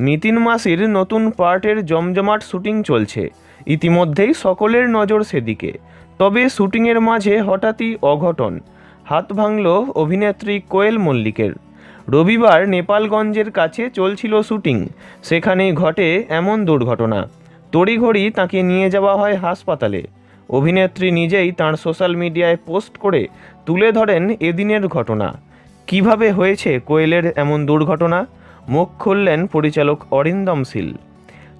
নিতিন মাসির নতুন পার্টের জমজমাট শুটিং চলছে। ইতিমধ্যেই সকলের নজর সেদিকে। তবে শুটিংয়ের মাঝে হঠাৎই অঘটন। হাত ভাঙল অভিনেত্রী কোয়েল মল্লিকের। রবিবার নেপালগঞ্জের কাছে চলছিল শুটিং। সেখানেই ঘটে এমন দুর্ঘটনা। তড়িঘড়ি তাকে নিয়ে যাওয়া হয় হাসপাতালে। অভিনেত্রী নিজেই তাঁর সোশ্যাল মিডিয়ায় পোস্ট করে তুলে ধরেন এদিনের ঘটনা। কীভাবে হয়েছে কোয়েলের এমন দুর্ঘটনা? মুখ খুললেন পরিচালক অরিন্দম শীল।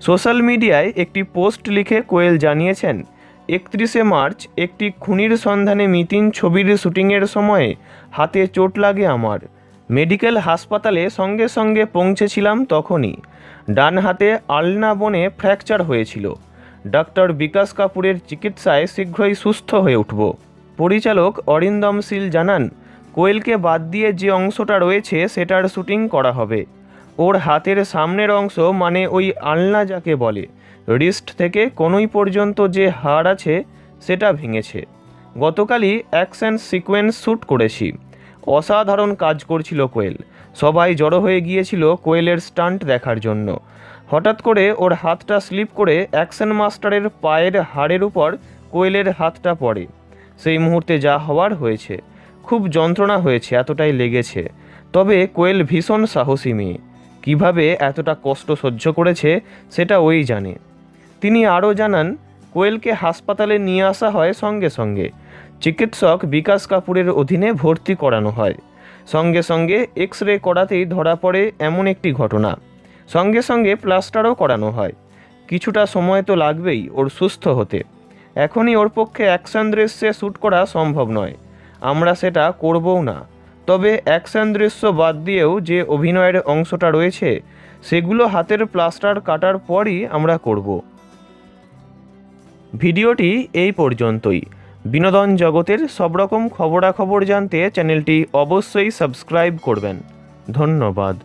সোশ্যাল মিডিয়ায় একটি পোস্ট লিখে কোয়েল জানিয়েছেন, একত্রিশে মার্চ একটি খুনির সন্ধানে মিতিন ছবির শুটিংয়ের সময়ে হাতে চোট লাগে আমার। মেডিকেল হাসপাতালে সঙ্গে সঙ্গে পৌঁছেছিলাম তখনই। ডান হাতে আলনা বনে ফ্র্যাকচার হয়েছিল। ডক্টর বিকাশ কাপুরের চিকিৎসায় শীঘ্রই সুস্থ হয়ে উঠব। পরিচালক অরিন্দম শীল জানান, কোয়েলকে বাদ দিয়ে যে অংশটা রয়েছে সেটার শুটিং করা হবে। ওর হাতের সামনের অংশ মানে ওই আলনা যাকে বলে, রিস্ট থেকে কোনোই পর্যন্ত যে হাড় আছে সেটা ভেঙেছে। গতকালই অ্যাকশন সিকোয়েন্স শ্যুট করেছি। অসাধারণ কাজ করছিল কোয়েল। সবাই জড়ো হয়ে গিয়েছিল কোয়েলের স্টান্ট দেখার জন্য। হঠাৎ করে ওর হাতটা স্লিপ করে অ্যাকশন মাস্টারের পায়ের হাড়ের উপর কোয়েলের হাতটা পড়ে। সেই মুহূর্তে যা হওয়ার হয়েছে। খুব যন্ত্রণা হয়েছে, এতটাই লেগেছে। তবে কোয়েল ভীষণ সাহসী মেয়ে। কীভাবে এতটা কষ্ট সহ্য করেছে সেটা ওই জানে। তিনি আরও জানান, কোয়েলকে হাসপাতালে নিয়ে আসা হয় সঙ্গে সঙ্গে। চিকিৎসক বিকাশ কাপুরের অধীনে ভর্তি করানো হয়। সঙ্গে সঙ্গে এক্স রে করাতেই ধরা পড়ে এমন একটি ঘটনা। সঙ্গে সঙ্গে প্লাস্টারও করানো হয়। কিছুটা সময় তো লাগবেই ওর সুস্থ হতে। এখনই ওর পক্ষে অ্যাকশন দৃশ্যে শ্যুট করা সম্ভব নয়। আমরা সেটা করবও না। তবে অ্যাকশন দৃশ্য বাদ দিয়েও যে অভিনয়ের অংশটা রয়েছে, সেগুলো হাতের প্লাস্টার কাটার পরই আমরা করব। ভিডিওটি এই পর্যন্তই। বিনোদন জগতের সব রকম খবরাখবর জানতে চ্যানেলটি অবশ্যই সাবস্ক্রাইব করবেন। ধন্যবাদ।